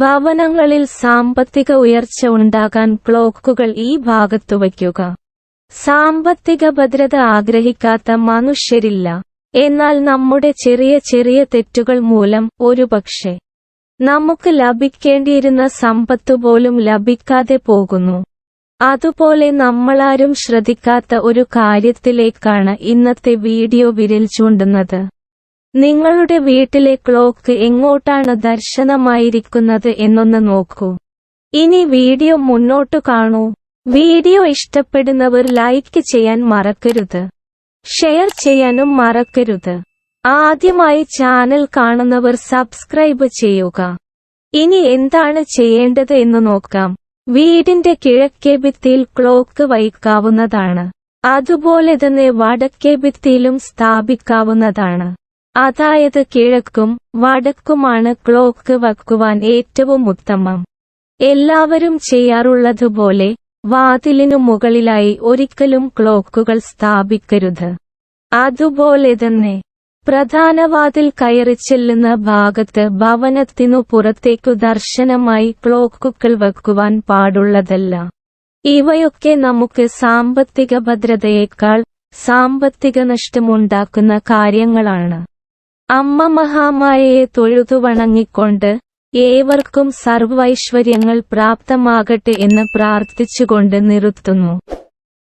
ഭവനങ്ങളിൽ സാമ്പത്തിക ഉയർച്ച ഉണ്ടാകാൻ ക്ലോക്കുകൾ ഈ ഭാഗത്തു വയ്ക്കുക. സാമ്പത്തിക ഭദ്രത ആഗ്രഹിക്കാത്ത മനുഷ്യരില്ല. എന്നാൽ നമ്മുടെ ചെറിയ ചെറിയ തെറ്റുകൾ മൂലം ഒരുപക്ഷെ നമുക്ക് ലഭിക്കേണ്ടിയിരുന്ന സമ്പത്തുപോലും ലഭിക്കാതെ പോകുന്നു. അതുപോലെ നമ്മളാരും ശ്രദ്ധിക്കാത്ത ഒരു കാര്യത്തിലേക്കാണ് ഇന്നത്തെ വീഡിയോ വിരൽ ചൂണ്ടുന്നത്. നിങ്ങളുടെ വീട്ടിലെ ക്ലോക്ക് എങ്ങോട്ടാണ് ദർശനമായിരിക്കുന്നത് എന്നൊന്ന് നോക്കൂ. ഇനി വീഡിയോ മുന്നോട്ട് കാണൂ. വീഡിയോ ഇഷ്ടപ്പെടുന്നവർ ലൈക്ക് ചെയ്യാൻ മറക്കരുത്. ഷെയർ ചെയ്യാനും മറക്കരുത്. ആദ്യമായി ചാനൽ കാണുന്നവർ സബ്സ്ക്രൈബ് ചെയ്യുക. ഇനി എന്താണ് ചെയ്യേണ്ടത് എന്ന് നോക്കാം. വീടിന്റെ കിഴക്കേ ഭിത്തിയിൽ ക്ലോക്ക് വയ്ക്കാവുന്നതാണ്. അതുപോലെ തന്നെ വടക്കേ ഭിത്തിയിലും സ്ഥാപിക്കാവുന്നതാണ്. അതായത് കിഴക്കും വടക്കുമാണ് ക്ലോക്ക് വയ്ക്കുവാൻ ഏറ്റവും ഉത്തമം. എല്ലാവരും ചെയ്യാറുള്ളതുപോലെ വാതിലിനു മുകളിലായി ഒരിക്കലും ക്ലോക്കുകൾ സ്ഥാപിക്കരുത്. അതുപോലെ തന്നെ പ്രധാന വാതിൽ കയറി ചെല്ലുന്ന ഭാഗത്ത് ഭവനത്തിനു പുറത്തേക്കു ദർശനമായി ക്ലോക്കുകൾ വെക്കുവാൻ പാടുള്ളതല്ല. ഇവയൊക്കെ നമുക്ക് സാമ്പത്തിക ഭദ്രതയേക്കാൾ സാമ്പത്തിക നഷ്ടമുണ്ടാക്കുന്ന കാര്യങ്ങളാണ്. അമ്മ മഹാമായയെ തൊഴുതു വണങ്ങിക്കൊണ്ട് ഏവർക്കും സർവൈശ്വര്യങ്ങൾ പ്രാപ്തമാകട്ടെ എന്ന് പ്രാർത്ഥിച്ചുകൊണ്ട് നിർത്തുന്നു